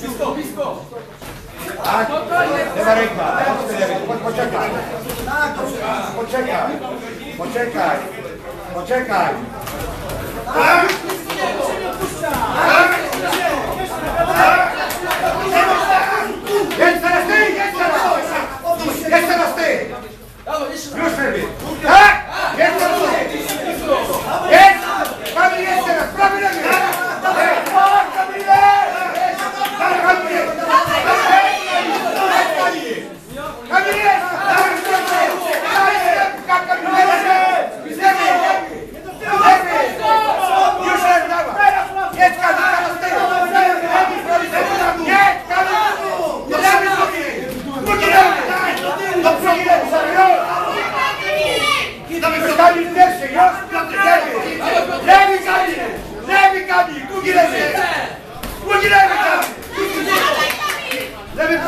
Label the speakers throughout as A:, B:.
A: Blisko, blisko! Tak, lewa ręka, poczekaj. Tak, poczekaj. Poczekaj. Poczekaj. Tak! Tak! Jeszcze raz ty, jeszcze raz! Jeszcze raz ty! Już sobie! Tak! Jeszcze raz!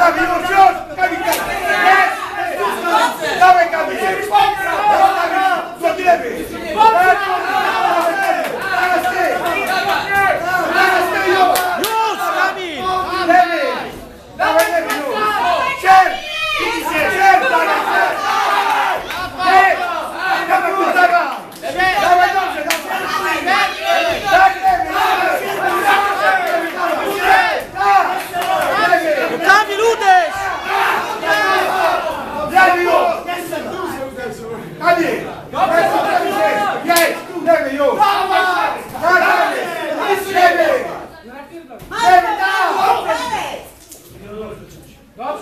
A: Davi, não chora! Go,